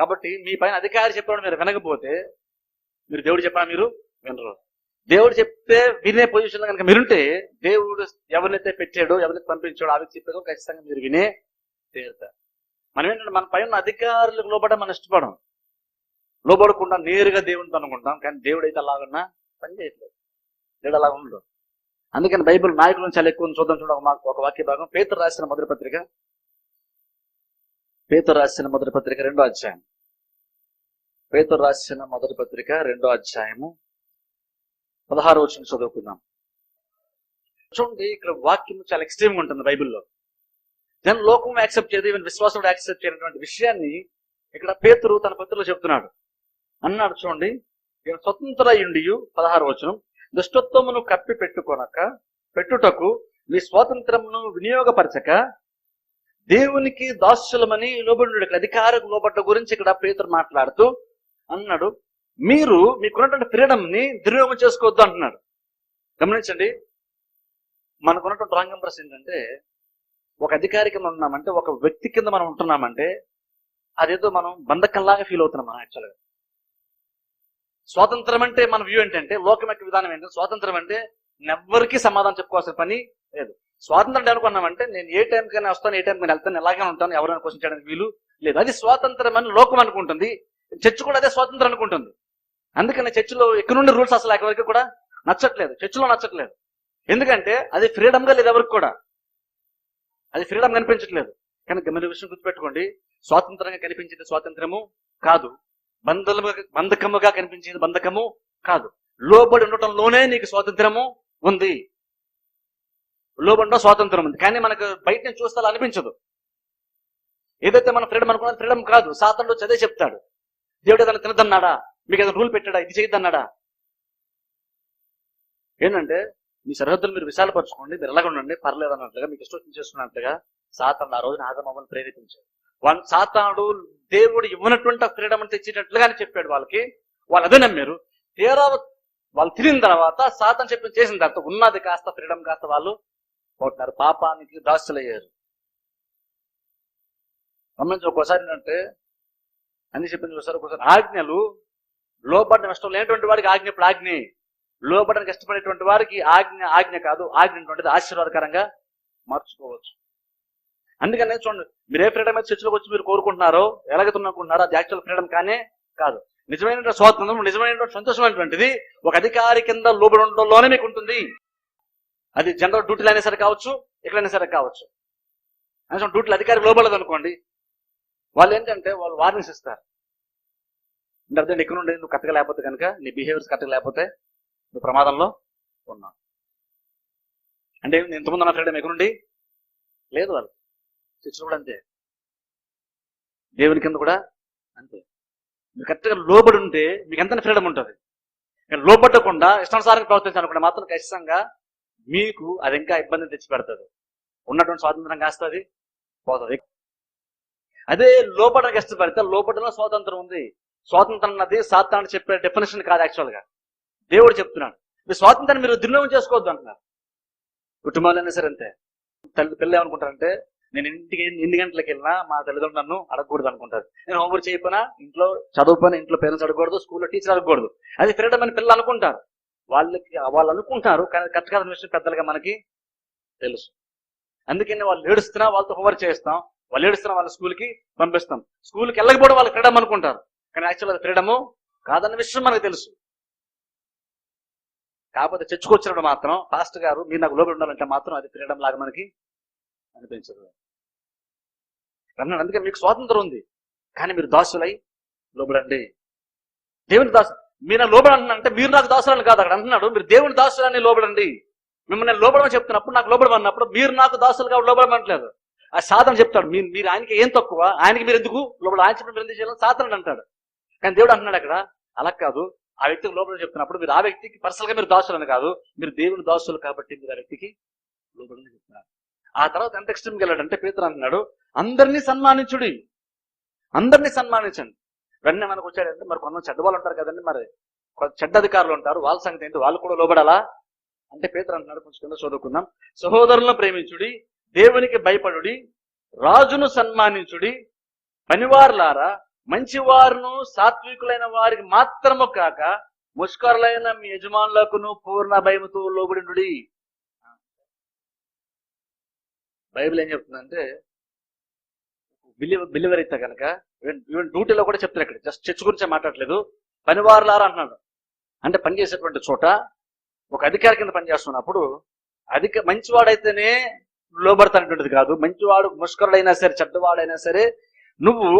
కాబట్టి మీ పైన అధికారి చెప్పడం మీరు వినకపోతే మీరు దేవుడు చెప్పినా మీరు వినరు. దేవుడు చెప్తే వినే పొజిషన్లో కనుక మీరుంటే దేవుడు ఎవరినైతే పెట్టాడో ఎవరినైతే పంపించాడో ఆ వ్యక్తి చెప్పాడో ఖచ్చితంగా మీరు వినే తీరుతారు మనం ఏంటంటే మన పైన అధికారులకు లోబడ మనం ఇష్టపడం. లోబడకుండా నేరుగా దేవునితో అనుకుంటాం కానీ దేవుడు అయితే అలాగన్నా పని చేయట్లేదు. దేవుడు అలా ఉండడు. అందుకని బైబిల్ నాయకులను చాలా ఎక్కువ చూద్దాం చూడ మాకు ఒక వాక్య భాగం. పేతురు రాసిన మొదటి పత్రిక పేతురు రాసిన మొదటి పత్రిక రెండో అధ్యాయం. పేతురు రాసిన మొదటి పత్రిక రెండో అధ్యాయము పదహారు వచ్చిన చదువుకుందాం. చూడండి ఇక్కడ వాక్యం చాలా ఎక్స్ట్రీమ్గా ఉంటుంది బైబిల్లో. దెన్ లోకం యాక్సెప్ట్ చేయదు ఈవెన్ విశ్వాసం యాక్సెప్ట్ చేయనటువంటి విషయాన్ని ఇక్కడ పేతురు తన పత్రికలో చెప్తున్నాడు. అన్నాడు చూడండి ఇక్కడ స్వతంత్ర ఇండియు పదహారు వచనం దుష్టత్వమును కప్పి పెట్టుకొనక పెట్టుటకు మీ స్వాతంత్రమును వినియోగపరచక దేవునికి దాస్యులమని లోబడి ఇక్కడ అధికారం లోబడ్డ గురించి ఇక్కడ పేతురు మాట్లాడుతూ అన్నాడు. మీరు మీకున్నటువంటి ఫ్రీడమ్ని దుర్వినియోగం చేసుకోవద్దు అంటున్నాడు. గమనించండి. మనకున్నటువంటి రాంగ్ ప్రశ్న ఏంటంటే ఒక అధికారి కింద ఉన్నామంటే ఒక వ్యక్తి కింద మనం ఉంటున్నామంటే అదేదో మనం బంధకంలాగా ఫీల్ అవుతున్నాం మనం యాక్చువల్గా స్వాతంత్రం అంటే మన వ్యూ ఏంటంటే లోకం యొక్క విధానం ఏంటంటే స్వాతంత్రం అంటే నెవ్వరికి సమాధానం చెప్పుకోవాల్సిన పని లేదు. స్వాతంత్రం అంటే అనుకున్నామంటే నేను ఏ టైంకైనా వస్తాను ఏ టైంకి వెళ్తాను ఎలాగే ఉంటాను ఎవరైనా క్వశ్చన్ చేయడానికి వీలు లేదు. అది స్వాతంత్రం అని లోకం అనుకుంటుంది. చర్చ్ కూడా అదే స్వాతంత్రం అనుకుంటుంది. అందుకని చర్చిలో ఇక్కడ నుండి రూల్స్ అసలు ఎవరికి కూడా నచ్చట్లేదు. చర్చిలో నచ్చట్లేదు. ఎందుకంటే అది ఫ్రీడమ్గా లేదు ఎవరికి కూడా. అది ఫ్రీడమ్ కనిపించట్లేదు. కానీ మీరు విషయం గుర్తుపెట్టుకోండి. స్వాతంత్రంగా కనిపించేది స్వాతంత్రము కాదు. బంధముగా బంధకముగా కనిపించేది బంధకము కాదు. లోబడి ఉండటంలోనే నీకు స్వాతంత్రము ఉంది. లోబడిన స్వాతంత్రం ఉంది. కానీ మనకు బయట నుంచి చూస్తే అలా అనిపించదు. ఏదైతే మనం ఫ్రీడమ్ అనుకున్నది ఫ్రీడమ్ కాదు. సాతంలో చదే చెప్తాడు. దేవుడు ఏదైనా తినదన్నాడా? మీకు ఏదైనా రూల్ పెట్టాడా? ఇది చేయొద్దన్నాడా? ఏంటంటే మీ సరిహద్దులు మీరు విశాలపరచుకోండి మీరు ఎలాగ ఉండండి పర్లేదు అన్నట్లుగా మీకు ఇష్టం చేసుకున్నట్టుగా సాతాను ఆ రోజున ఆదమమ్మని ప్రేరేపించాడు. వాళ్ళ సాతానుడు దేవుడు ఇవ్వనటువంటి ఫ్రీడమ్ అని అని చెప్పాడు వాళ్ళకి. వాళ్ళు అదే నమ్మారు. తీరా వాళ్ళు తిరిగిన తర్వాత సాతం చెప్పి చేసిన తర్వాత ఉన్నది కాస్త ఫ్రీడమ్ కాస్త వాళ్ళు పోతున్నారు పాపానికి దాసులయ్యారు. గమనించి ఒక్కోసారి ఏంటంటే అన్ని చెప్పింది ఒకసారి ఒకసారి ఆజ్ఞలు లోపడడం ఇష్టం లేనటువంటి వాడికి ఆజ్ఞ ఇప్పుడు ఆజ్ఞ. లోపడానికి ఇష్టపడేటువంటి వారికి ఆజ్ఞ ఆజ్ఞ కాదు. ఆజ్ఞ ఆశీర్వాదకరంగా మార్చుకోవచ్చు. అందుకనే చూడండి మీరు ఏ ఫ్రీడమ్ అయితే చర్చలోకి వచ్చి మీరు కోరుకుంటున్నారో ఎలాగైతే అనుకుంటున్నారో అది యాక్చువల్ ఫ్రీడమ్ కానే కాదు. నిజమైన స్వాతంత్రం నిజమైన సంతోషమైనటువంటిది ఒక అధికారి కింద లోబడి ఉండడంలోనే మీకు ఉంటుంది. అది జనరల్ డ్యూటీలు అయినా సరే కావచ్చు ఎక్కడైనా సరే కావచ్చు. కనీసం డ్యూటీలు అధికారి లోబడదు అనుకోండి వాళ్ళు ఏంటంటే వాళ్ళు వార్నింగ్స్ ఇస్తారు. అంటే అర్థం ఎక్కడ నుండి నువ్వు కరెక్ట్గా లేకపోతే కనుక నీ బిహేవియర్స్ కరెక్ట్గా లేకపోతే నువ్వు ప్రమాదంలో ఉన్నావు. అంటే ఇంతకుముందు నా ఫ్రీడమ్ ఎక్కడుండి? లేదు వాళ్ళు శిక్షణ కూడా అంతే. దేవుని కింద కూడా అంతే. మీరు కరెక్ట్గా లోబడి ఉంటే మీకు ఎంత ఫ్రీడమ్ ఉంటుంది. మీరు లోబడకుండా ఇష్టానుసారంగా ప్రవర్తించాలనుకుంటే మాత్రం ఖచ్చితంగా మీకు అది ఇంకా ఇబ్బంది తెచ్చి పెడుతుంది ఉన్నటువంటి స్వాతంత్రం కాస్తుంది పోతుంది. అదే లోపల కష్టపడితే లోపడలో స్వాతంత్రం ఉంది. స్వాతంత్రం అన్నది సాతాను చెప్పే డెఫినేషన్ కాదు యాక్చువల్గా. దేవుడు చెప్తున్నాడు. మీ స్వాతంత్రాన్ని మీరు దుర్వినియోగం చేసుకోవద్దు అంటున్నారు. కుటుంబాలైనా సరే అంతే. తల్లి పిల్లలు ఏమనుకుంటారంటే నేను ఇంటికి ఎన్ని గంటలకు వెళ్ళినా మా తల్లిదండ్రులు నన్ను అడగకూడదు అనుకుంటారు. నేను హోంవర్క్ చేయకపోయినా ఇంట్లో చదువుపోయినా ఇంట్లో పేరెంట్స్ అడగకూడదు స్కూల్లో టీచర్ అడగకూడదు. అది ఫ్రీడమ్ అని పిల్లలు అనుకుంటారు. వాళ్ళకి వాళ్ళు అనుకుంటారు కానీ కరెక్ట్ కాదని విషయం పెద్దలుగా మనకి తెలుసు. అందుకని వాళ్ళు ఏడుస్తున్నా వాళ్ళతో హోంవర్క్ చేస్తాం వాళ్ళు ఏడుస్తున్నా వాళ్ళ స్కూల్కి పంపిస్తాం. స్కూల్కి వెళ్ళకపోవడం వాళ్ళు ఫ్రీడమ్ అనుకుంటారు. కానీ యాక్చువల్ అది ఫ్రీడము కాదన్న విషయం మనకు తెలుసు. కాకపోతే చర్చకొచ్చినప్పుడు మాత్రం పాస్ట్ గారు మీరు నాకు లోపల ఉండాలంటే మాత్రం అది ఫ్రీడమ్ లాగా మనకి అనిపించదు. అన్నాడు అందుకే మీకు స్వాతంత్రం ఉంది. కానీ మీరు దాసులై లోబడండి. దేవుని దాసు మీరు నన్ను లోబడి అంటే మీరు నాకు దాసులని కాదు అక్కడ అంటున్నాడు. మీరు దేవుని దాసులని లోబడండి. మిమ్మల్ని నేను లోబడమని చెప్తున్నప్పుడు నాకు లోబడమన్నప్పుడు మీరు నాకు దాసులుగా లోబడమంటలేదు. ఆ సాధన చెప్తాడు. మీరు మీరు ఆయనకి ఏం తక్కువ? ఆయనకి మీరు ఎందుకు? లోపల ఆయన చెప్పిన మీరు ఎందుకు చేయాలని సాధన అంటాడు. కానీ దేవుడు అంటున్నాడు అక్కడ అలా కాదు. ఆ వ్యక్తికి లోపల చెప్తున్నప్పుడు మీరు ఆ వ్యక్తికి పర్సనల్గా మీరు దాసులని కాదు. మీరు దేవుని దాసులు కాబట్టి మీరు ఆ వ్యక్తికి లోపలని చెప్తున్నారు. ఆ తర్వాత ఎంత ఎక్స్ట్రీమ్కి వెళ్ళాడంటే పేతురు అంటున్నాడు అందరినీ సన్మానించుడి. అందరినీ సన్మానించండి. వెంటనే మనకు వచ్చాడంటే మరి కొంతమంది చెడ్డవాళ్ళు ఉంటారు కదండి మరి. చెడ్డ అధికారులు ఉంటారు. వాళ్ళ సంగతి ఏంటి? వాళ్ళు కూడా లోబడాలా? అంటే పేదలు అంటున్నాడు కొంచెం కింద చదువుకుందాం. సహోదరులను ప్రేమించుడి దేవునికి భయపడుడి రాజును సన్మానించుడి పనివారులారా మంచివారును సాత్వికులైన వారికి మాత్రము కాక ముష్కరులైన మీ యజమానులకును పూర్ణ భయముతో లోబడి బైబిల్ ఏం చెప్తుందంటే బిలివ అయితే కనుక ఈవెన్ డ్యూటీలో కూడా చెప్తారు ఇక్కడ. జస్ట్ చర్చ్ గురించే మాట్లాడలేదు. పనివారులారా అంటున్నాడు. అంటే పనిచేసేటువంటి చోట ఒక అధికారి కింద పనిచేస్తున్నప్పుడు అధిక మంచివాడైతేనే లోబడతానటువంటిది కాదు. మంచివాడు ముష్కరుడైనా సరే చెడ్డవాడైనా సరే నువ్వు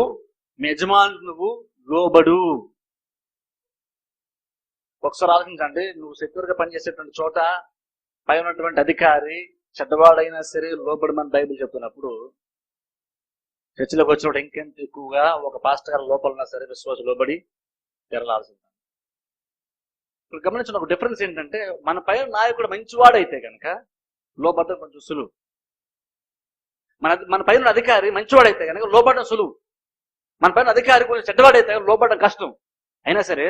మీ నువ్వు లోబడు. ఒకసారి ఆలోచించండి. నువ్వు సెక్యూర్గా పనిచేసేటువంటి చోట పై ఉన్నటువంటి అధికారి చెడ్డవాడైనా సరే లోబడమని బైబిల్ చెప్తున్నప్పుడు చర్చిలోకి వచ్చినప్పుడు ఇంకెంత ఎక్కువగా ఒక పాస్టర్ గారి లోపల ఉన్నా సరే విశ్వాస లోబడి తెరలాల్సింది ఇప్పుడు గమనించిన ఒక డిఫరెన్స్ ఏంటంటే మన పైన నాయకుడు మంచివాడైతే కనుక లోపడడం కొంచెం సులువు. మన మన పైన అధికారి మంచివాడైతే కనుక లోపడడం సులువు. మన పైన అధికారి కొంచెం చెడ్డవాడైతే కనుక లోపడడం కష్టం. అయినా సరే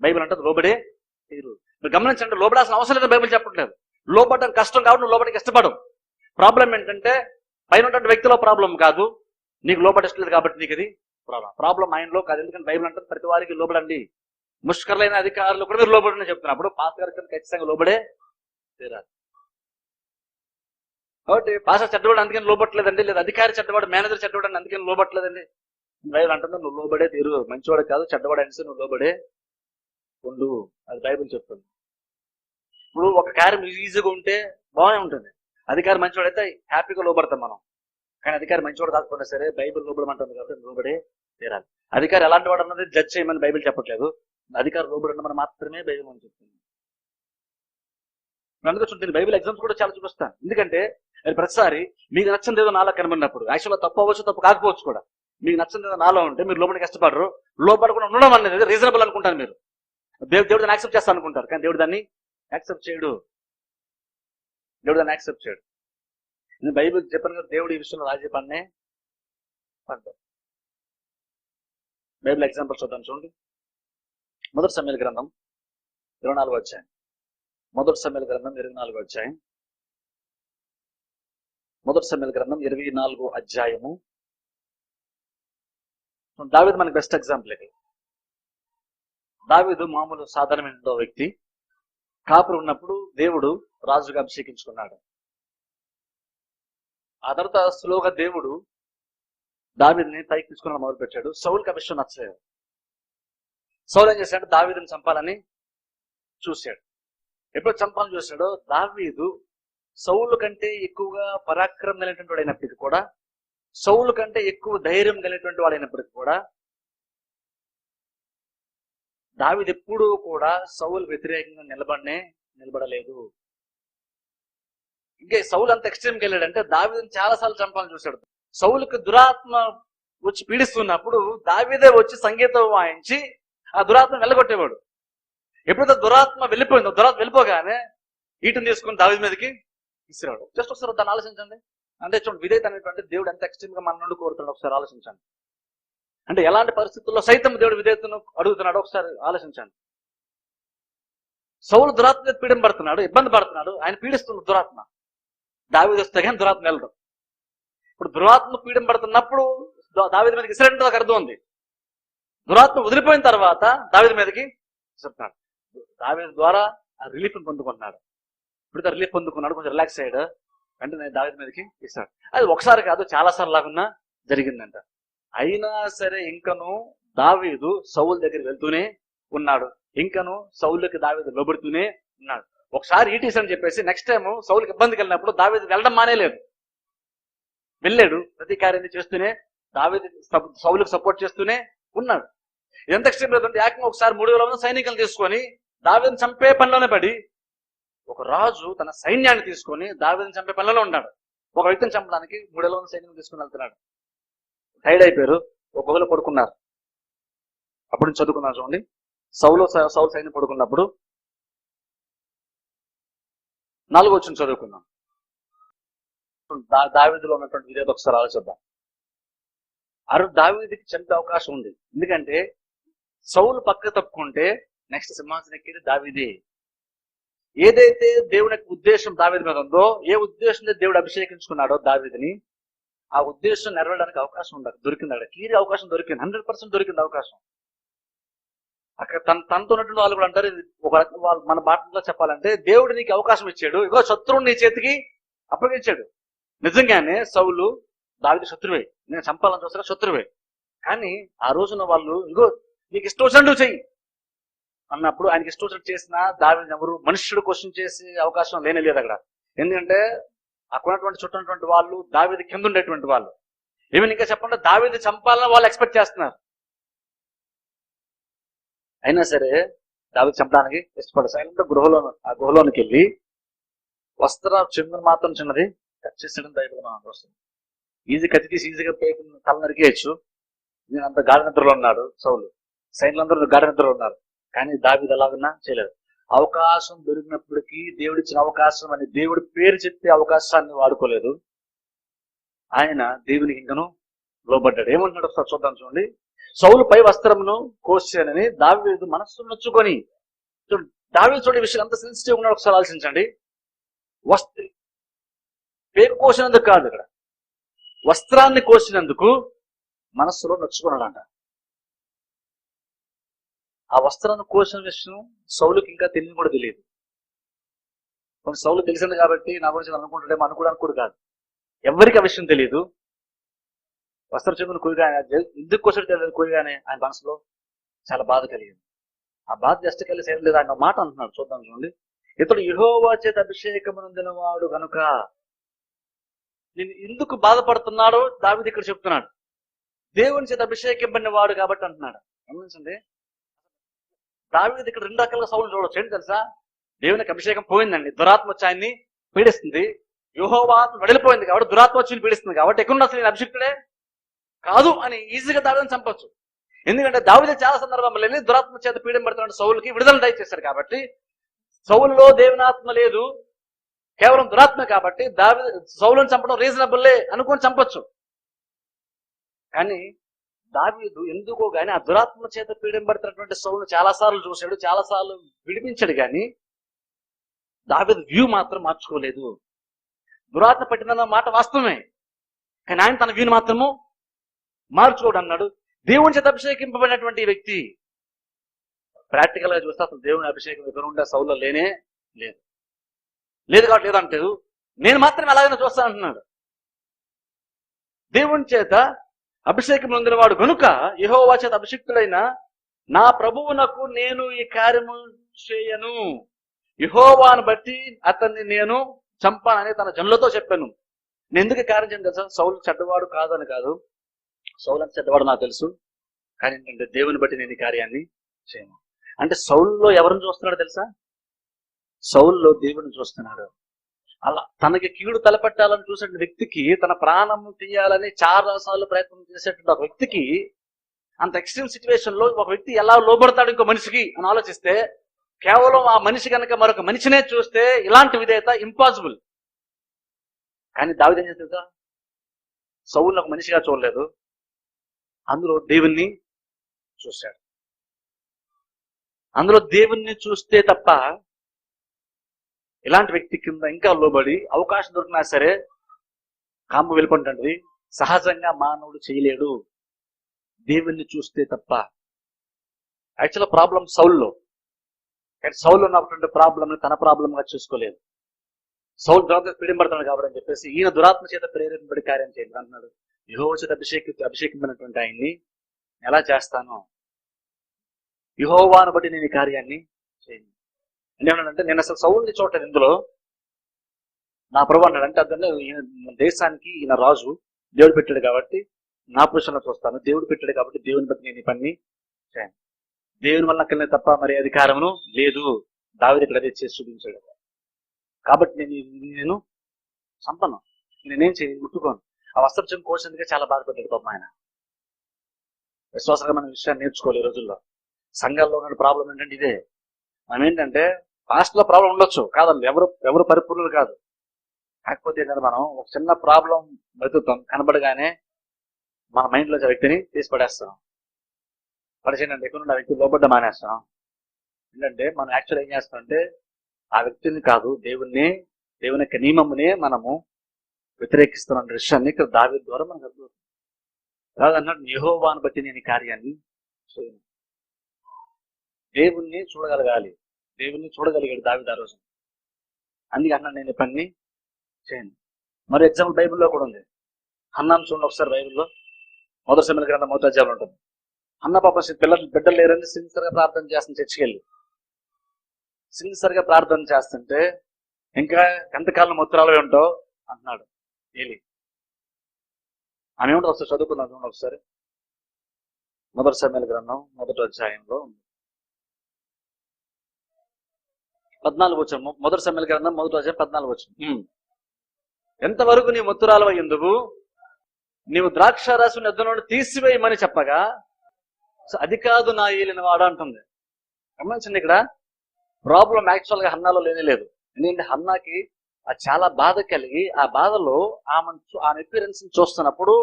బైబిల్ అంటది లోబడే తీరు. మీరు గమనించండి లోబడాల్సిన అవసరం లేదని బైబిల్ చెప్పట్లేదు లోపడడం కష్టం కాబట్టి నువ్వు లోబడికి ఇష్టపడవు. ప్రాబ్లం ఏంటంటే పైన ఉన్నటువంటి వ్యక్తిలో ప్రాబ్లం కాదు. నీకు లోబడి ఇష్టం లేదు కాబట్టి నీకు ఇది ప్రాబ్లం ప్రాబ్లం మైండ్లో కాదు. ఎందుకంటే బైబిల్ అంటే ప్రతి వారికి లోబడండి. ముష్కర్లైన అధికారులు కూడా మీరు లోబడని చెప్తున్నప్పుడు పాస్ గారికి ఖచ్చితంగా లోబడే తీరాలి. కాబట్టి పాస్టర్ చెడ్డవాడు అందుకని లోబట్టలేదండి. లేదా అధికారి చెడ్డవాడు మేనేజర్ చెడ్డవాడు అని అందుకని లోబట్టలేదండి. బైబిల్ అంటుంది నువ్వు లోబడే తీరు. మంచివాడు కాదు చెడ్డవాడు అనేసి నువ్వు లోబడే ఉండు. అది బైబిల్ చెప్తుంది. ఇప్పుడు ఒక కార్యం ఈజీగా ఉంటే బాగానే ఉంటుంది. అధికారి మంచివాడు అయితే హ్యాపీగా లోబడతాం మనం. కానీ అధికారి మంచివాడు కాకపోయినా సరే బైబిల్ లోబడమంటుంది కాబట్టి లోబడే తీరాలి. అధికారి ఎలాంటి వాడు అన్నది జడ్జ్ చేయమని బైబిల్ చెప్పట్లేదు. అధికారి లోబడి ఉండమని మాత్రమే బైబిల్ అని చెప్తుంది. అందుకే చూడండి బైబిల్ ఎగ్జామ్స్ కూడా చాలా చూపిస్తాను ఎందుకంటే అది ప్రతిసారి మీకు నచ్చింది ఏదో నాలో కనబడినప్పుడు యాక్చువల్గా తప్పు అవ్వచ్చు తప్పు కాకపోవచ్చు కూడా. మీకు నచ్చింది ఏదో నాలో ఉంటే మీరు లోపలికి కష్టపడరు. లోపడకుండా ఉండడం అనేది రీజనబుల్ అనుకుంటారు మీరు. దేవుడు దేవుడు దాన్ని యాక్సెప్ట్ చేస్తా అనుకుంటారు. కానీ దేవుడు దాన్ని యాక్సెప్ట్ చేయడు. దేవుడు దాన్ని యాక్సెప్ట్ చేయడు. బైబిల్ చెప్పాను కదా దేవుడు ఈ విషయంలో రాజీ పన్నే బైబిల్ ఎగ్జాంపుల్ చూద్దాం చూడండి. మొదటి సమయాల గ్రంథం ఇరవై నాలుగు వచ్చాయి మొదటి సమయాల గ్రంథం ఇరవై నాలుగు వచ్చాయి మొదటి సమయాల గ్రంథం ఇరవై నాలుగు అధ్యాయము. దావిది మనకి బెస్ట్ ఎగ్జాంపుల్ ఇది. దావిదు మామూలు సాధారణమైన వ్యక్తి. కాపురు ఉన్నప్పుడు దేవుడు రాజుగా అభిషేకించుకున్నాడు. ఆ తర్వాత స్లోగా దేవుడు దావిదిని పైకి తీసుకుని మొదలు పెట్టాడు సౌల్కి ఆ నచ్చలేదు. సౌలు ఏం చేశాడు? దావీదుని చంపాలని చూశాడు. ఎప్పుడు చంపాలని చూశాడో? దావీదు సౌలు కంటే ఎక్కువగా పరాక్రమం కలిగినటువంటి వాడు అయినప్పటికీ కూడా సౌలు కంటే ఎక్కువ ధైర్యం కలిగినటువంటి వాడు అయినప్పటికీ కూడా దావిది ఎప్పుడూ కూడా సౌలు వ్యతిరేకంగా నిలబడనే నిలబడలేదు. ఇంకా సౌలు అంత ఎక్స్ట్రీమ్కి వెళ్ళాడంటే దావిదని చాలా సార్లు చంపాలని చూశాడు. సౌలుకి దురాత్మ వచ్చి పీడిస్తున్నప్పుడు దావిదే వచ్చి సంగీతం వాయించి ఆ దురాత్మ వెళ్ళగొట్టేవాడు. ఎప్పుడైతే దురాత్మ వెళ్ళిపోయిందో దురాత్మ వెళ్ళిపోగానే ఈటను తీసుకుని దావిద మీదకి ఇసిరాడు జస్ట్ ఒకసారి దాన్ని ఆలోచించండి. అంటే చూడండి విధేయత అనేటువంటి దేవుడు ఎంత ఎక్స్ట్రీమ్గా మన నుండి కోరుతున్నాడు ఒకసారి ఆలోచించండి. అంటే ఎలాంటి పరిస్థితుల్లో సైతం దేవుడు విధేయతను అడుగుతున్నాడు ఒకసారి ఆలోచించండి. సౌలు దురాత్మ మీద ఇబ్బంది పడుతున్నాడు ఆయన పీడిస్తున్న దురాత్మ. దావిది వస్తే కానీ దురాత్మ వెళ్ళదు. ఇప్పుడు దురాత్మ పీడం పడుతున్నప్పుడు దా- మీదకి ఇసిరెంట్ ఒక అర్థం ఉంది. దురాత్మ వదిలిపోయిన తర్వాత దావిది మీదకి చెప్తాడు దావిది ద్వారా ఆ రిలీఫ్ పొందుకున్నాడు. ఇప్పుడు రిలీఫ్ పొందుకున్నాడు కొంచెం రిలాక్స్ అయ్యాడు. వెంటనే దావిది మీదకి ఇస్తాడు. అది ఒకసారి కాదు చాలా సార్లు లాగున్నా జరిగిందంట. అయినా సరే ఇంకను దావీదు సౌల్ దగ్గరికి వెళ్తూనే ఉన్నాడు. ఇంకను సౌళ్ళకి దావీదు లోబడుతూనే ఉన్నాడు. ఒకసారి ఈటీసీ అని చెప్పేసి నెక్స్ట్ టైం సౌలుకి ఇబ్బందికి వెళ్ళినప్పుడు దావేది వెళ్ళడం మానేలేదు వెళ్ళాడు ప్రతి కార్యాన్ని చేస్తూనే దావేది సబ్- సపోర్ట్ చేస్తూనే ఉన్నాడు. ఎంత ఎక్స్ట్రీమ్ లేదంటే ఏకంగా ఒకసారి మూడు వేల మంది సైనికులు తీసుకొని దావేదిని చంపే పనిలోనే పడి ఒక రాజు తన సైన్యాన్ని తీసుకొని దావేదిని చంపే పనిలో ఉన్నాడు. ఒక వ్యక్తిని చంపడానికి మూడు వేల మంది సైనికులు తీసుకుని వెళ్తున్నాడు. టైర్డ్ అయిపోయారు ఒక గుహలో పడుకున్నారు. అప్పుడు చదువుకున్నారు చూడండి. సౌలు సౌలు సైన్యం పడుకున్నప్పుడు నాలుగు వచ్చిన చదువుకున్నాం దావిదిలో ఉన్నటువంటి విధేత ఒకసారి ఆలోచిద్దాం అరు దావిదికి చంపే అవకాశం ఉంది. ఎందుకంటే సౌలు పక్క తప్పుకుంటే నెక్స్ట్ సింహాసనం ఎక్కేది దావిదే. ఏదైతే దేవుని యొక్క ఉద్దేశం దావేది మీద ఉందో ఏ ఉద్దేశంతో దేవుడు అభిషేకించుకున్నాడో దావేదిని ఆ ఉద్దేశం నెరవేరడానికి అవకాశం ఉండదు దొరికింది అక్కడ క్లియర్ అవకాశం దొరికింది. హండ్రెడ్ పర్సెంట్ దొరికింది అవకాశం. అక్కడ తన తనతో ఉన్నటువంటి వాళ్ళు కూడా అంటారు ఒక వాళ్ళు మన బాటలో చెప్పాలంటే దేవుడు నీకు అవకాశం ఇచ్చాడు. ఇగో శత్రువుని నీ చేతికి అప్పగించాడు. నిజంగానే సౌలు దావిది శత్రువే. నేను చంపాలని చూస్తున్నా శత్రువే. కానీ ఆ రోజున వాళ్ళు ఇగో నీకు ఇష్టం వచ్చినట్టు చెయ్యి. అన్నప్పుడు ఆయనకి ఇష్టం వచ్చినట్టు చేసిన దావిని ఎవరు మనుష్యుడు క్వశ్చన్ చేసే అవకాశం లేనే లేదు అక్కడ. ఎందుకంటే అక్కడ ఉన్నటువంటి చుట్టూ వాళ్ళు దావిది కింద ఉండేటువంటి వాళ్ళు. ఏమైనా ఇంకా చెప్పండి దావిది చంపాలని వాళ్ళు ఎక్స్పెక్ట్ చేస్తున్నారు. అయినా సరే దావిది చంపడానికి ఇష్టపడ సైలెంట్ గృహలో ఆ గుహలోనికి వెళ్ళి వస్త్ర చెంగును మాత్రం చిన్నది కట్ చేసేయడం దైవం వస్తుంది ఈజీ కత్తి తీసి ఈజీగా పేరు తల నరికేయచ్చు. నేను అంత గాఢ నిద్రలో ఉన్నాడు సౌలు. సైన్యులందరూ గాఢ నిద్రలో ఉన్నారు. కానీ దావిది ఎలాగన్నా చేయలేదు. అవకాశం దొరికినప్పటికీ దేవుడిచ్చిన అవకాశం అని దేవుడి పేరు చెప్పే అవకాశాన్ని వాడుకోలేదు. ఆయన దేవునికి ఇంకను లోబడ్డాడు. ఏమంటున్నాడు ఒకసారి చూద్దాం చూడండి. పై వస్త్రమును కోసానని దావీదు మనస్సు నొచ్చుకొని చూడండి దావీదు చూడే విషయం అంత సెన్సిటివ్ ఉన్నాడు ఒకసారి ఆలోచించండి. వస్త్ర పేరు కోసినందుకు కాదు ఇక్కడ. వస్త్రాన్ని కోసినందుకు మనస్సులో నొచ్చుకున్నాడంట. ఆ వస్త్రాన్ని కోసిన విషయం సౌలుకి ఇంకా తెలియని కూడా తెలియదు. కొన్ని సౌలు తెలిసింది కాబట్టి నా గురించి అనుకుంటుంటే అనుకోవడానికి కూడా కాదు. ఎవరికి ఆ విషయం తెలియదు వస్త్ర చెంగును కుయగానే ఎందుకు కోసడు తెలియదు కుయగానే ఆయన మనసులో చాలా బాధ కలిగింది. ఆ బాధ జస్ట్ కలిసి ఏం లేదు ఆయన మాట అంటున్నాడు చూద్దాం చూడండి. ఇతడు యహోవా చేత అభిషేకమునందిన వాడు కనుక నేను ఎందుకు బాధపడుతున్నాడో దావిది ఇక్కడ చెప్తున్నాడు. దేవుని చేత అభిషేకింపడిన వాడు కాబట్టి అంటున్నాడు. గమనించండి. దావిది ఇక్కడ రెండు రకాల సౌలు చూడవచ్చు ఏంటి తెలుసా? దేవునికి అభిషేకం పోయిందండి. దురాత్మ వచ్చి ఆయన్ని పీడిస్తుంది. యుహోవా వెళ్ళిపోయింది కాబట్టి దురాత్మ వచ్చి పీడిస్తుంది కాబట్టి ఎక్కడ అసలు నేను అభిషిక్తుడే? కాదు అని ఈజీగా దావిదని చంపొచ్చు. ఎందుకంటే దావిద చాలా సందర్భంలో వెళ్ళి దురాత్మ చేత పీడింపడుతున్న సౌలుకి విడుదల దయచేశారు కాబట్టి సౌలులో దేవనాత్మ లేదు. కేవలం దురాత్మ కాబట్టి దావి సౌలుని చంపడం రీజనబుల్లే అనుకొని చంపొచ్చు. కానీ దావీదు ఎందుకో గాని ఆ దురాత్మ చేత పీడింపడుతున్నటువంటి సౌలు చాలా సార్లు చూశాడు చాలా సార్లు విడిపించాడు కానీ దావీదు వ్యూ మాత్రం మార్చుకోలేదు. దురాత్మ పట్టిన మాట వాస్తవమే. కానీ ఆయన తన వ్యూని మాత్రము మార్చుకోడు అన్నాడు. దేవుని చేత అభిషేకింపబడినటువంటి వ్యక్తి. ప్రాక్టికల్గా చూస్తే అసలు దేవుని అభిషేకం ఎదురు ఉండే సౌల్లో లేనే లేదు. లేదు కాబట్టి లేదంటారు. నేను మాత్రం ఎలాగైనా చూస్తాను అంటున్నాడు. దేవుని చేత అభిషేకం పొందిన వాడు కనుక యెహోవా చేత అభిషిక్తుడైన నా ప్రభువునకు నేను ఈ కార్యము చేయను. యహోవాను బట్టి అతన్ని నేను చంపానని తన జనులతో చెప్పాను. నేను ఎందుకు కార్యం చేయను తెలుసా? సౌలు చెడ్డవాడు కాదని కాదు. సౌలు అంటే చెడ్డవాడు నాకు తెలుసు. కానీ ఏంటంటే దేవుని బట్టి నేను ఈ కార్యాన్ని చేయను. అంటే సౌల్లో ఎవరిని చూస్తున్నాడు తెలుసా? సౌల్లో దేవుని చూస్తున్నాడు. అలా తనకి కీడు తలపెట్టాలని చూసే వ్యక్తికి తన ప్రాణం తీయాలని చాలా సార్లు ప్రయత్నం చేసేటువంటి ఒక వ్యక్తికి అంత ఎక్స్ట్రీమ్ సిచ్యువేషన్లో ఒక వ్యక్తి ఎలా లోబడతాడు ఇంకో మనిషికి అని ఆలోచిస్తే కేవలం ఆ మనిషి కనుక మరొక మనిషినే చూస్తే ఇలాంటి విధేయత ఇంపాసిబుల్ కానీ దావిదేం చేస్తా సౌల్ని ఒక మనిషిగా చూడలేదు. అందులో దేవుణ్ణి చూశాడు. అందులో దేవుణ్ణి చూస్తే తప్ప ఇలాంటి వ్యక్తి కింద ఇంకా లోబడి అవకాశం దొరికినా సరే కాంబు వెళ్ళిపోతుంది సహజంగా మానవుడు చేయలేడు. దేవుణ్ణి చూస్తే తప్ప. యాక్చువల్ ప్రాబ్లం సౌల్లో. కానీ సౌల్లో ఉన్నటువంటి ప్రాబ్లం తన ప్రాబ్లంగా చూసుకోలేదు. సౌల్ దురాత్మ పీడింపడతాడు కాబట్టి అని చెప్పేసి ఈయన దురాత్మ చేత ప్రేరేపడి కార్యం చేయండి అంటున్నాడు. యుహో చేత అభిషేకి అభిషేకించినటువంటి ఆయన్ని ఎలా చేస్తాను. యుహోవాను బట్టి నేను ఈ కార్యాన్ని చేయను. అంటే నేను అసలు సౌల్ని చూడలేదు ఇందులో నా ప్రభు అన్నాడు. అంటే అతను ఈయన మన దేశానికి ఈయన రాజు. దేవుడు పెట్టాడు కాబట్టి నా పురుషులను చూస్తాను. దేవుడు పెట్టాడు కాబట్టి దేవుని బట్టి నేను ఈ పని చేయను. దేవుని వల్ల కలిగిన తప్ప మరి అధికారమును లేదు. దావిది ఇక్కడ అదే చేసి చూపించాడు. కాబట్టి నేను నేను సంపన్నం నేనేం చేయను? ముట్టుకోను. ఆ వస్త్రం కోసేందుకే చాలా బాధపడ్డాడు పాపం ఆయన? విశ్వాసకరమైన విషయాన్ని నేర్చుకోవాలి ఈ రోజుల్లో. సంఘాల్లో ఉన్న ప్రాబ్లం ఏంటంటే ఇదే. మనం ఏంటంటే పాస్ట్లో ప్రాబ్లం ఉండొచ్చు. కాదండి ఎవరు ఎవరు పరిపూర్ణులు కాదు. కాకపోతే ఏంటంటే మనం ఒక చిన్న ప్రాబ్లం వెతుకుతాం కనబడగానే మన మైండ్లో వ్యక్తిని తీసి పడేస్తాం. పడిచేయండి ఎక్కడ నుండి ఆ వ్యక్తి లోపడ్డ మానేస్తాం. ఏంటంటే మనం యాక్చువల్ ఏం చేస్తామంటే ఆ వ్యక్తిని కాదు దేవుణ్ణి దేవుని యొక్క నియమమునే మనము వ్యతిరేకిస్తున్న విషయాన్ని ఇక్కడ దావి ద్వారా మనకు అర్థం కాదన్నాడు అన్నాడు యహోవాను బట్టి నేను ఈ కార్యాన్ని చేయను. దేవుణ్ణి చూడగలగాలి. దేవుణ్ణి చూడగలిగాడు దావిద ఆ రోజు. అందుకే అన్నాడు నేను ఈ పని చేయను. మరి ఎగ్జాంపుల్ బైబిల్లో కూడా ఉంది. అన్నాను చూడండి ఒకసారి బైబిల్లో. మొదటి సమయంలో గ్రంథం మొదటి అధ్యాయంలో ఉంటుంది. అన్న పాప పిల్లలు బిడ్డలు లేరని సిన్సియర్గా ప్రార్థన చేస్తుంది చర్చికి వెళ్ళి సిన్సియర్గా ప్రార్థన చేస్తుంటే ఇంకా ఎంతకాలం ఉత్తరాలు ఉంటావు? అంటున్నాడు. ఏలి ఆమె ఏమిటో ఒకసారి చదువుకుందాం చూడండి ఒకసారి. మొదటి సమయాల గ్రంథం మొదటి అధ్యాయంలో ఉంది. పద్నాలుగు వచ్చాము మొదటి సమయాల గ్రంథం మొదటి అధ్యాయం పద్నాలుగు వచ్చాము ఎంతవరకు నీ ముత్తురాలు ఎందుకు నీవు ద్రాక్ష రసం ఎద్దు నుండి తీసివేయమని చెప్పగా అది కాదు నా ఏలిన వాడు అంటుంది. గమనించండి ఇక్కడ. ప్రాబ్లం యాక్చువల్గా హన్నాలో లేనే లేదు. ఎందుకంటే హన్నాకి చాలా బాధ కలిగి ఆ బాధలో ఆమె ఆమె అపిరెన్స్ చూస్తున్నప్పుడు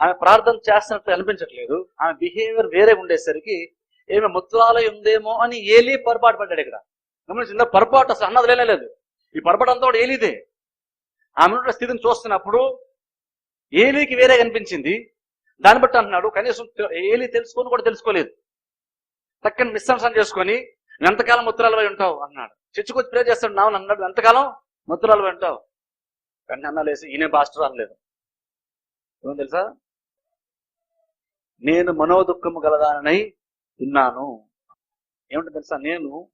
ఆమె ప్రార్థన చేస్తున్నట్టు అనిపించట్లేదు. ఆమె బిహేవియర్ వేరే ఉండేసరికి ఏమి ముత్రాలయం ఉందేమో అని ఏలి పొరపాటు పడ్డాడు ఇక్కడ. గమనించిందా? పొరపాటు అసలు అన్నది లేనలేదు ఈ పొరపాటు అంతా కూడా ఏలిదే. ఆమె స్థితిని చూస్తున్నప్పుడు ఏలికి వేరే కనిపించింది. దాన్ని బట్టి అంటున్నాడు కనీసం ఏలి తెలుసుకొని కూడా తెలుసుకోలేదు. టక్కని మిస్సంసన్ చేసుకొని ఎంతకాలం ముత్రాలు ఉంటావు? అన్నాడు. చర్చకొచ్చి ప్రే చేస్తాడు. నావని అన్నాడు ఎంతకాలం ముత్రాలు ఉంటావు? కానీ అన్న లేసి ఈయన పాస్టర్ అనలేదు. ఏమో తెలుసా? నేను మనోదుఖము గలదానై ఉన్నాను. ఏమిటి తెలుసా? నేను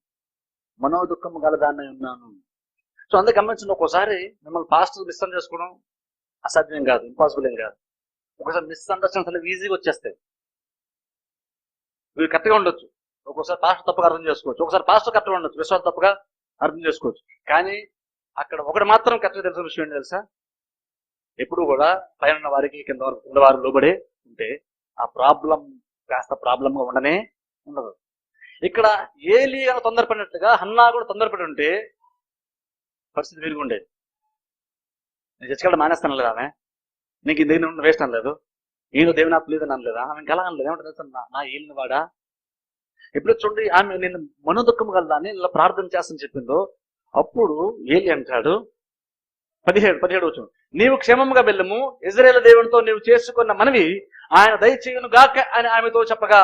మనోదుఖము గలదానై ఉన్నాను. సో అందుకే గమనించండి. ఒక్కోసారి మిమ్మల్ని పాస్టర్ మిస్సం చేసుకోవడం అసాధ్యం కాదు. ఇంపాసిబుల్ ఏం కాదు. ఒకసారి మిస్అండర్స్టాండ్ అసలు ఈజీగా వచ్చేస్తాయి. మీరు కరెక్ట్గా ఉండొచ్చు. ఒక్కోసారి పాస్టర్ తప్పుగా అర్థం చేసుకోవచ్చు. ఒకసారి పాస్టర్ కరెక్ట్గా ఉండొచ్చు. విశ్వాసం తప్పుగా అర్థం చేసుకోవచ్చు. కానీ అక్కడ ఒకటి మాత్రం కరెక్ట్గా తెలిసిన విషయం ఏంటి తెలుసా? ఎప్పుడు కూడా పైన ఉన్న వారికి కింద వారు కింద వారు లోబడే ఉంటే ఆ ప్రాబ్లం కాస్త ప్రాబ్లం గా ఉండనే ఉండదు. ఇక్కడ ఏలి అని తొందరపడినట్టుగా హన్నా కూడా తొందరపడి ఉంటే పరిస్థితి వేరుగా ఉండేది నేను చర్చకెళ్ళడం మానేస్తాను లేదు ఆమె? నీకు దేని దగ్గర లేదు వేస్ట్ అనలేదు? ఈయన దేవుని అప్పు లేదని అనలేదా? ఆమె ఇంకా అనలేదు. ఏమంటే తెలుసా? నా- నా ఏలిన వాడా? ఎప్పుడు చూడండి ఆమె నేను మనోదుఖం కలదా అని ఇలా ప్రార్థన చేస్తని చెప్పిందో అప్పుడు ఏలి అంటాడు పదిహేడు పదిహేడు వచ్చు నీవు క్షేమంగా వెళ్ళము ఇజ్రాయేల్ దేవునితో నీవు చేసుకున్న మనవి ఆయన దయచేయును గాక అని ఆమెతో చెప్పగా.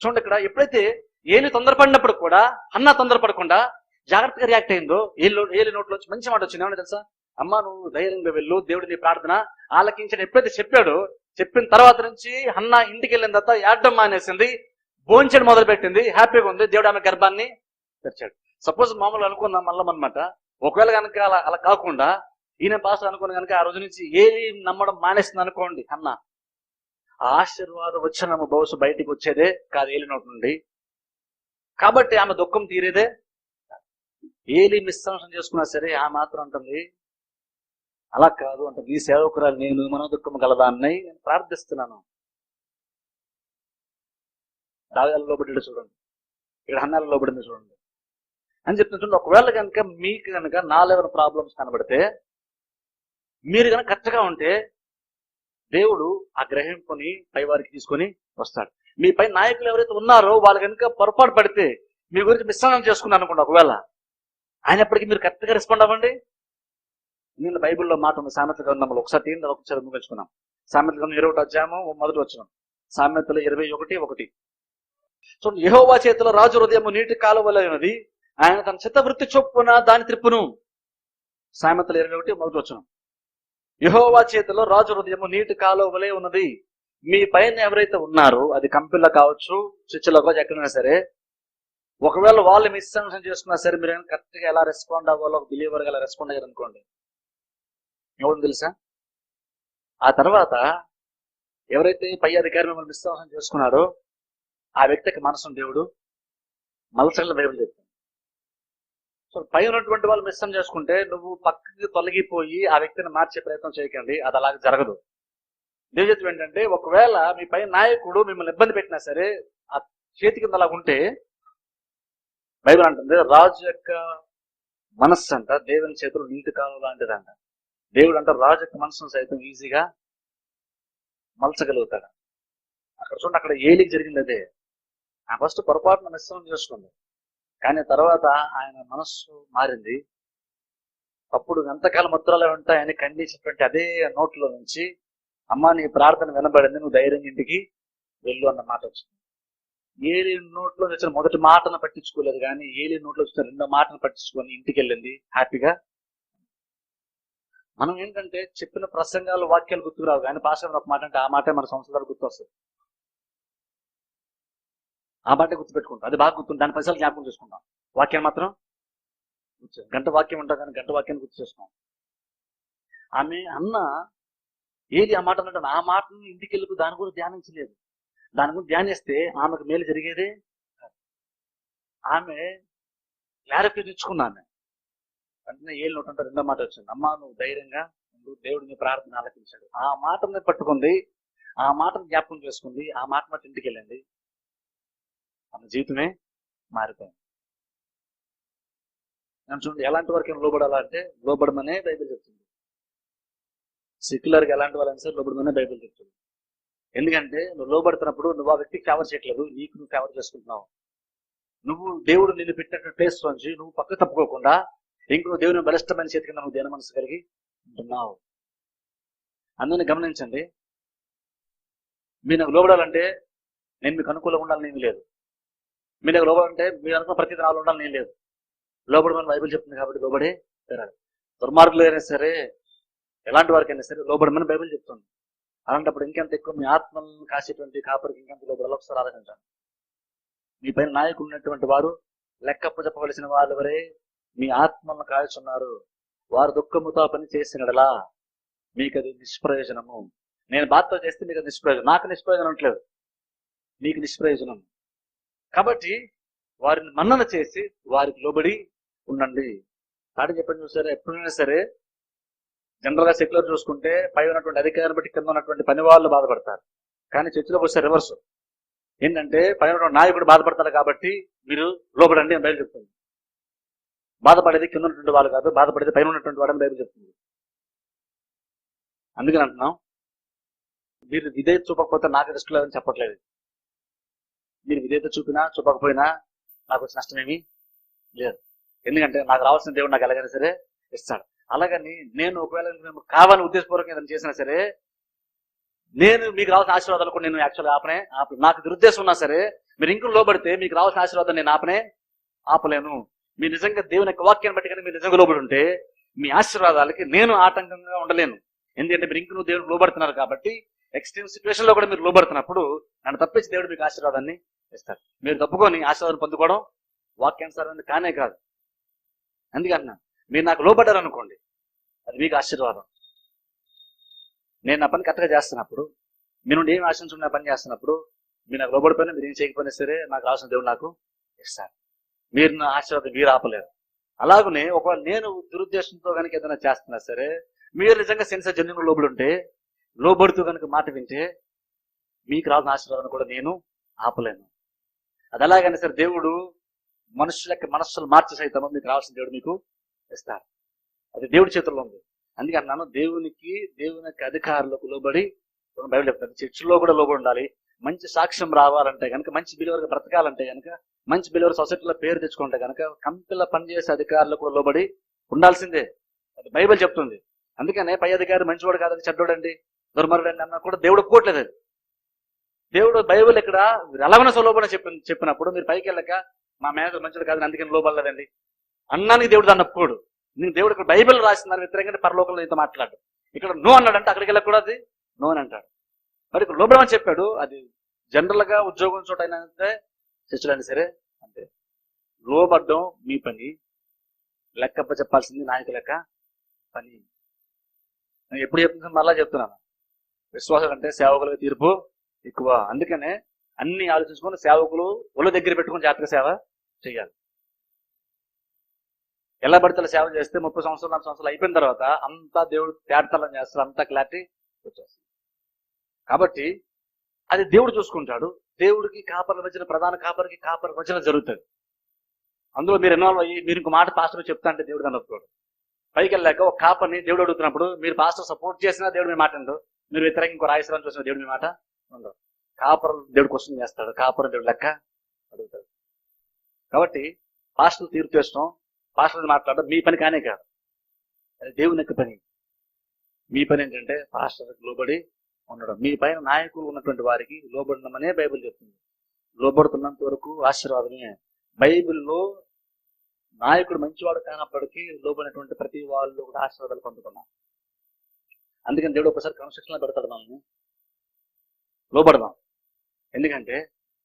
చూడండి ఇక్కడ ఎప్పుడైతే ఏలి తొందరపడినప్పుడు కూడా అన్న తొందరపడకుండా జాగ్రత్తగా రియాక్ట్ అయిందో ఏలి ఏలి నోట్లో వచ్చి మంచి మాట వచ్చింది. ఏమన్నా తెలుసా? అమ్మ నువ్వు ధైర్యంగా వెళ్ళు దేవుడి నీ ప్రార్థన ఆలకించని ఎప్పుడైతే చెప్పాడో చెప్పిన తర్వాత నుంచి అన్న ఇంటికి వెళ్ళిన తర్వాత యాడ్డం మానేసింది. భోంచడం మొదలు పెట్టింది హ్యాపీగా ఉంది. దేవుడు ఆమె గర్భాన్ని తెరిచాడు. సపోజ్ మామూలు అనుకుందాం మళ్ళం అనమాట ఒకవేళ కనుక అలా అలా కాకుండా ఈయన పాస్ అనుకుని కనుక ఆ రోజు నుంచి ఏది నమ్మడం మానేస్తుంది అనుకోండి అన్న. ఆ ఆశీర్వాదం వచ్చిన బహుశా బయటికి వచ్చేదే కాదు. ఏలినోటి నుండి. కాబట్టి ఆమె దుఃఖం తీరేదే. ఏలి మిస్సంశం చేసుకున్నా సరే ఆ మాత్రం అంటుంది అలా కాదు అంటే నీ సేవకురాలు నేను మనోదుఖం గలదాన్ని నేను ప్రార్థిస్తున్నాను. దాగాలు లోబడ్డాడు చూడండి. ఇక్కడ హన్నాలు లోబడింది చూడండి. అని చెప్తున్నా చూడండి ఒకవేళ కనుక మీకు కనుక నా లెవెల్ ప్రాబ్లమ్స్ కనబడితే మీరు కనుక కరెక్ట్గా ఉంటే దేవుడు ఆ గ్రహింపుని పై వారికి తీసుకొని వస్తాడు. మీ పై నాయకులు ఎవరైతే ఉన్నారో వాళ్ళు కనుక పొరపాటు పడితే మీ గురించి మిశ్రమం చేసుకున్నాను అనుకోండి ఒకవేళ. అయినప్పటికీ మీరు కరెక్ట్గా రెస్పాండ్ అవ్వండి. నేను బైబిల్లో మాట ఉంది సామెత గ్రంథంలో ఒకసారి తీయండి ఒకసారి ముగించుకున్నాం సామెత గ్రంథం ఇరవై ఒకటి అధ్యాయము మొదటి వచ్చిన సామెతలు ఇరవై ఒకటి ఒకటి. సో యహోవా చేతిలో రాజు హృదయము నీటి కాలువలైనది. ఆయన తన చిత్తవృత్తి చొప్పున దాని త్రిప్పును సామెతలు ఇరవై ఒకటి మొదటి వచ్చిన యహోవా చేతిలో రాజు హృదయము నీటి కాలువలే ఉన్నది. మీ పైన ఎవరైతే ఉన్నారో అది కంపెనీలో కావచ్చు స్విచ్లో కావచ్చు ఎక్కడైనా సరే ఒకవేళ వాళ్ళు మిస్అండర్స్టాండ్ చేసుకున్నా సరే మీరు కరెక్ట్గా ఎలా రెస్పాండ్ అవ్వాలో బిలీవర్గా ఎలా రెస్పాండ్ అయ్యారు అనుకోండి. ఎవరు తెలుసా? ఆ తర్వాత ఎవరైతే పై అధికారి మిమ్మల్ని మిస్అండర్స్టాండ్ చేసుకున్నారో ఆ వ్యక్తికి మనసును దేవుడు. మలసగల బైబిల్ చెప్తాడు సో పై ఉన్నటువంటి వాళ్ళు మిస్సం చేసుకుంటే నువ్వు పక్కకి తొలగిపోయి ఆ వ్యక్తిని మార్చే ప్రయత్నం చేయకండి. అది అలాగే జరగదు. దేవుడు ఏంటంటే ఒకవేళ మీ పై నాయకుడు మిమ్మల్ని ఇబ్బంది పెట్టినా సరే ఆ చేతి కింద అలా ఉంటే బైబిల్ అంటుంది రాజు యొక్క మనస్సు అంట దేవుని చేతులు నీటి కాలం లాంటిదంట. దేవుడు అంట రాజు యొక్క మనస్సును సైతం ఈజీగా మలచగలుగుతాడు. అక్కడ చూడండి అక్కడ ఏలికి జరిగింది అదే. ఆ ఫస్ట్ పొరపాటున మిశ్రమం చేసుకుంది కానీ తర్వాత ఆయన మనస్సు మారింది. అప్పుడు ఎంతకాలం ముద్రలు ఉంటాయని ఖండించినటువంటి అదే నోట్లో నుంచి అమ్మ నీ ప్రార్థన వినబడింది నువ్వు ధైర్యం ఇంటికి వెళ్ళు అన్న మాట వచ్చింది. ఏలి నోట్లో వచ్చిన మొదటి మాటను పట్టించుకోలేదు కానీ ఏలి నోట్లో వచ్చిన రెండో మాటను పట్టించుకొని ఇంటికి వెళ్ళింది. హ్యాపీగా? మనం ఏంటంటే చెప్పిన ప్రసంగాలు వాక్యాలు గుర్తురావు కానీ భాష ఒక మాట అంటే ఆ మాటే మన సంవత్సరాలు గుర్తొస్తుంది ఆ మాట గుర్తుపెట్టుకుంటాం. అది బాగా గుర్తుంది దాని పైసలు జ్ఞాపకం చేసుకుంటాం. వాక్యం మాత్రం గంట వాక్యం ఉంటాం కానీ గంట వాక్యాన్ని గుర్తు చేసుకుంటాం ఆమె అన్న ఏది ఆ మాట అన్నట్టు ఆ మాటను ఇంటికి వెళ్ళి దాని గురించి ధ్యానించలేదు. దాని గురించి ధ్యానిస్తే ఆమెకు మేలు జరిగేదే ఆమె క్లారిఫై తెచ్చుకున్నా ఆమె. వెంటనే ఏళ్ళు నోటంటే రెండో మాట వచ్చింది. అమ్మా నువ్వు ధైర్యంగా నువ్వు దేవుడు నీ ప్రార్థన ఆలకించాడు. ఆ మాటని పట్టుకుంది. ఆ మాటను జ్ఞాపకం చేసుకుంది. ఆ మాట మాట ఇంటికి వెళ్ళింది. మన జీవితమే మారిపోయింది. నేను చూడండి ఎలాంటి వరకు లోబడాలంటే లోబడమనే బైబిల్ చెప్తుంది. సెక్యులర్గా ఎలాంటి వాళ్ళని సరే లోబడమనే బైబిల్ చెప్తుంది. ఎందుకంటే నువ్వు లోబడుతున్నప్పుడు నువ్వు ఆ వ్యక్తికి ఫేవర్ చేయట్లేదు నీకు నువ్వు ఫేవర్ చేసుకుంటున్నావు. నువ్వు దేవుడు నిన్ను పెట్టిన ప్లేస్ నుంచి నువ్వు పక్క తప్పుకోకుండా ఇంకో దేవుని బలిష్టమైన చేతి కింద నువ్వు దేని మనసు కలిగి ఉంటున్నావు. అందుని గమనించండి. మీరు నాకు లోబడాలంటే నేను మీకు అనుకూలంగా ఉండాలని ఏమీ లేదు. మీ దగ్గర లోపల ఉంటే మీరు అనుకున్న ప్రతి నాలుగు ఉండాలని నేను లేదు. లోబడమని బైబిల్ చెప్తుంది కాబట్టి లోబడే తెరాలి. దుర్మార్గులు అయినా సరే ఎలాంటి వారికైనా సరే లోబడి మనం బైబిల్ చెప్తుంది. అలాంటప్పుడు ఇంకెంత ఎక్కువ మీ ఆత్మలను కాసేటువంటి కాపరికి ఇంకెంత లోబడాలో ఒకసారి ఆలోచించండి మీ పైన నాయకులు ఉన్నటువంటి వారు లెక్కప్ప చెప్పవలసిన వాళ్ళు వరే మీ ఆత్మలను కాల్చున్నారు. వారు దుఃఖముతో పని చేసినడలా మీకు అది నిష్ప్రయోజనము. నేను బాధతో చేస్తే మీకు అది నిష్ప్రయోజనం. నాకు నిష్ప్రయోజనం ఉండట్లేదు మీకు నిష్ప్రయోజనం. కాబట్టి వారిని మన్నన చేసి వారికి లోబడి ఉండండి. తాటి చెప్పండి చూసారా ఎప్పుడైనా సరే జనరల్గా సెక్యులర్ చూసుకుంటే పై ఉన్నటువంటి అధికారిని బట్టి కింద ఉన్నటువంటి పని వాళ్ళు బాధపడతారు. కానీ చర్చిలోకి వస్తే రివర్స్. ఏంటంటే పై ఉన్నటువంటి నాయకుడు బాధపడతారు కాబట్టి మీరు లోబడండి అని బయలు చెప్తుంది. బాధపడేది కింద ఉన్నటువంటి వాళ్ళు కాదు బాధపడేది పైన ఉన్నటువంటి వాడని బైబిల్ చెప్తుంది. అందుకని అంటున్నాం మీరు విధేయత చూపకపోతే నాకు రిస్క్ లేదని చెప్పట్లేదు. మీరు విధేయత చూపినా చూపకపోయినా నాకు వచ్చే నష్టమేమీ లేదు. ఎందుకంటే నాకు రావాల్సిన దేవుడు నాకు ఎలాగైనా సరే ఇస్తాడు. అలాగని నేను ఒకవేళ మేము కావాలని ఉద్దేశపూర్వకంగా ఏదైనా చేసినా సరే నేను మీకు రావాల్సిన ఆశీర్వాదాలు కూడా నేను యాక్చువల్గా ఆపనే ఆప నాకు దురుద్దేశం ఉన్నా సరే మీరు ఇంకో లోబడితే మీకు రావాల్సిన ఆశీర్వాదం నేను ఆపనే ఆపలేను. మీ నిజంగా దేవుని యొక్క వాక్యాన్ని బట్టి కానీ మీరు నిజంగా లోబడి ఉంటే మీ ఆశీర్వాదాలకి నేను ఆటంకంగా ఉండలేను. ఎందుకంటే మీరు ఇంక దేవుడు లోబడుతున్నారు కాబట్టి ఎక్స్ట్రీమ్ సిచ్యువేషన్లో కూడా మీరు లోబడుతున్నప్పుడు నన్ను తప్పించి దేవుడు మీకు ఆశీర్వాదాన్ని ఇస్తారు. మీరు తప్పుకొని ఆశీర్వాదం పొందుకోవడం వాక్యానుసారం కానే కాదు. అందుకన్నా మీరు నాకు లోబడ్డారు అనుకోండి అది మీకు ఆశీర్వాదం. నేను నా పని కరెక్ట్గా చేస్తున్నప్పుడు మీ నుండి ఏం ఆశించుకుని నా పని చేస్తున్నప్పుడు మీరు నాకు లోబడిపోయినా మీరు ఏం చేయకపోయినా సరే నాకు రావాల్సిన దేవుడు నాకు ఇస్తారు మీరు నా ఆశీర్వాదం మీరు ఆపలేరు. అలాగనే ఒకవేళ నేను దురుద్దేశంతో కనుక ఏదైనా చేస్తున్నా సరే మీరు నిజంగా సెన్సర్ జన్యులు లోబడి ఉంటే లోబడుతూ కనుక మాట వింటే మీకు రావాల్సిన ఆశీర్వాదం కూడా నేను ఆపలేను. అది ఎలాగైనా సరే దేవుడు మనుషులకి మనస్సులు మార్చి సైతం మీకు రావాల్సిన దేవుడు మీకు ఇస్తారు. అది దేవుడి చేతుల్లో ఉంది. అందుకే అన్నాను దేవునికి దేవునికి అధికారులకు లోబడి బైబిల్ చెప్తాను చర్చిలో కూడా లోబడి ఉండాలి. మంచి సాక్ష్యం రావాలంటే కనుక మంచి బిలివర్గా బ్రతకాలంటే కనుక మంచి బిలివర్ సొసైటీలో పేరు తెచ్చుకుంటే కనుక కంపెనీలో పనిచేసే అధికారులకు కూడా లోబడి ఉండాల్సిందే. అది బైబిల్ చెప్తుంది. అందుకనే పై అధికారి మంచివాడు కాదని చెడ్డోడండి దుర్మరుడండి అన్నా కూడా దేవుడు ఒప్పుకోవట్లేదు అది. దేవుడు బైబిల్ ఇక్కడ రలవన లోబడి చెప్పిన చెప్పినప్పుడు మీరు పైకి వెళ్ళక మా మేనేజర్ మంచిది కాదు అందుకని లోబడలేదండి. అన్నానికి దేవుడు దాన్ని ఒప్పుకోడు. నేను దేవుడు ఇక్కడ బైబిల్ రాసిన దాని వ్యతిరేకంగా పరలోకంలో నీతో మాట్లాడు. ఇక్కడ నో అన్నాడంటే అక్కడికి వెళ్ళకూడదు నో అని అంటాడు. మరి ఇక్కడ లోబడమని చెప్పాడు అది జనరల్గా ఉద్యోగం చోట అయినా సరే చర్చలైనా సరే అంతే లోబడ్డం మీ పని. లెక్కప్ప చెప్పాల్సింది నాయకు లెక్క పని. నేను ఎప్పుడు చెప్తున్నాను మళ్ళా చెప్తున్నాను. విశ్వాసం అంటే సేవకులకు తీర్పు ఎక్కువ. అందుకనే అన్ని ఆలోచించుకొని సేవకులు ఒళ్ళు దగ్గర పెట్టుకుని జాతక సేవ చేయాలి ఎలా పడితే సేవ చేస్తే ముప్పై సంవత్సరాలు నాలుగు సంవత్సరాలు అయిపోయిన తర్వాత అంతా దేవుడు తేడతలం చేస్తారు అంతా క్లారిటీ వచ్చేస్తుంది. కాబట్టి అది దేవుడు చూసుకుంటాడు. దేవుడికి కాపర్ల మధ్యన ప్రధాన కాపరికి కాపర్ మధ్యన జరుగుతుంది. అందులో మీరు ఇన్వాల్వ్ అయ్యి మీరు ఇంకో మాట పాస్టర్ చెప్తా అంటే దేవుడు దాన్ని ఒప్పుకోడు. పైకి వెళ్ళాక ఒక కాపర్ని దేవుడు అడుగుతున్నప్పుడు మీరు పాస్టర్ సపోర్ట్ చేసినా దేవుడు మీ మాట ఉండదు మీరు వ్యతిరేకం ఇంకో రాయసరాన్ని చూసిన దేవుడు మీ మాట ఉండదు కాపర్ దేవుడు క్వశ్చన్ చేస్తాడు. కాపర్ దేవుడు లెక్క అడుగుతాడు. కాబట్టి పాస్టర్ తీరు చేస్తాం పాస్టర్లు మాట్లాడడం మీ పని కానే కాదు. అది దేవుని యొక్క పని. మీ పని ఏంటంటే పాస్టర్కి లోబడి ఉండడం. మీ పైన నాయకులు ఉన్నటువంటి వారికి లోబడమనే బైబిల్ చెప్తుంది. లోబడుతున్నంత వరకు ఆశీర్వాదమే. బైబిల్లో నాయకుడు మంచివాడు కానప్పటికీ లోబడినటువంటి ప్రతి వాళ్ళు కూడా ఆశీర్వాదాలు పొందుకున్నాం అందుకని దేవుడు ఒకసారి కన్స్ట్రక్షన్లో పెడతాడు మనల్ని. లోబడదాం. ఎందుకంటే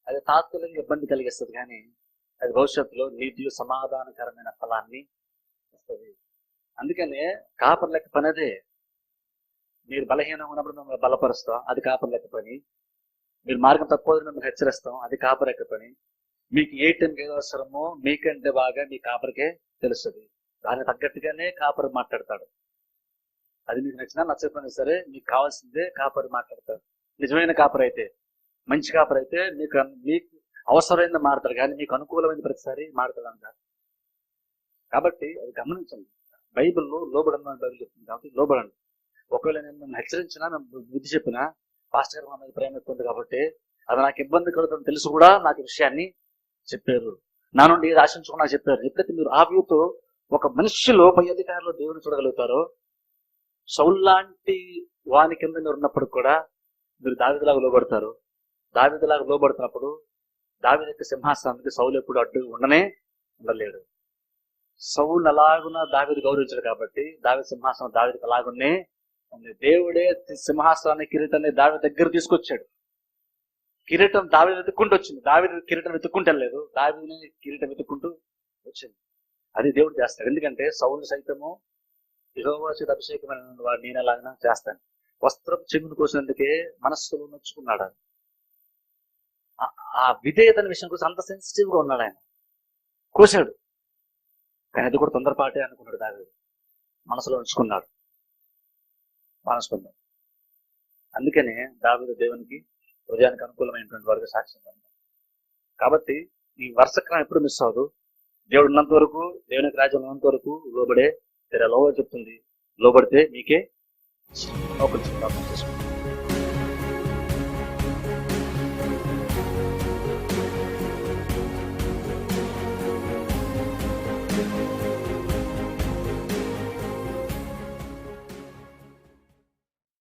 అది తాత్కాలిక ఇబ్బంది కలిగిస్తుంది కానీ అది భవిష్యత్తులో నీతి సమాధానకరమైన ఫలాన్ని ఇస్తుంది. అందుకనే కాపర్ లెక్క పని అదే మీరు బలహీనంగా ఉన్నప్పుడు మిమ్మల్ని బలపరుస్తాం అది కాపర్ లెక్క పని. మీరు మార్గం తక్కువ మిమ్మల్ని హెచ్చరిస్తాం అది కాపర్ లెక్క పని. మీకు ఏ టైంకి ఏదో అవసరమో మీకంటే బాగా మీ కాపరికే తెలుస్తుంది. దానికి తగ్గట్టుగానే కాపర్ మాట్లాడతాడు. అది మీకు నచ్చినా నచ్చకపోయినా సరే మీకు కావాల్సిందే కాపరి మాట్లాడతాడు. నిజమైన కాపర్ అయితే మంచి కాపర్ అయితే మీకు మీకు అవసరమైంది మారుతారు. కానీ మీకు అనుకూలమైన ప్రతిసారి మాడతాడు అంటారు. కాబట్టి అది గమనించండి. బైబిల్లో లోబడమని బైబిల్ చెప్తుంది కాబట్టి లోబడండి. ఒకవేళ నేను నన్ను హెచ్చరించినా నన్ను బుద్ధి చెప్పినా పాస్టర్ గారు మా మీద ప్రేమ ఎక్కువ కాబట్టి అది నాకు ఇబ్బంది కలుగుతుంది తెలుసు కూడా నాకు విషయాన్ని చెప్పారు. నా నుండి ఏది ఆశించకుండా చెప్పారు. ఎప్పుడైతే మీరు ఆ వ్యూతో ఒక మనిషిలో పై అధికారులు దేవుని చూడగలుగుతారో సౌల్ లాంటి వాని కింద మీరు ఉన్నప్పుడు కూడా మీరు దావిదలాగా లోబడతారు. దావిదలాగా లోబడుతున్నప్పుడు దావిద యొక్క సింహాసనానికి సౌలు ఎప్పుడు అడ్డు ఉండనే ఉండలేడు. సౌలు అలాగున దావిది గౌరవించాడు కాబట్టి దావి సింహాసనం దావిదికి అలాగునే ఉంది. దేవుడే సింహాసనాన్ని కిరీటాన్ని దావి దగ్గర తీసుకొచ్చాడు. కిరీటం దావి వెతుక్కుంటూ వచ్చింది. దావి కిరీటం వెతుక్కుంటూ లేదు దావిని కిరీటం వెతుక్కుంటూ వచ్చింది. అది దేవుడు చేస్తాడు. ఎందుకంటే సౌలు సైతము యహోవాచుడు అభిషేకమైన వాడు నేను ఎలాగైనా చేస్తాను. వస్త్రం చెంగును కోసినందుకే మనస్సులో నొచ్చుకున్నాడు ఆయన. ఆ- విధేయతని విషయం కోసం అంత సెన్సిటివ్గా ఉన్నాడు ఆయన. కోశాడు. కానీ అది కూడా తొందరపాటే అనుకున్నాడు దావి మనసులో ఉంచుకున్నాడు మానసుకున్నాడు. అందుకనే దావేది దేవునికి హృదయానికి అనుకూలమైనటువంటి వారికి సాక్ష్యం కాబట్టి ఈ వరుస క్రమం ఎప్పుడు మిస్ అవ్వదు. దేవుడు ఉన్నంత వరకు దేవునికి రాజ్యం ఉన్నంత వరకు లోబడే తెర లోబడి చెప్తుంది. లోబడితే మీకే ఒక ప్రార్థన చేసుకుంటాం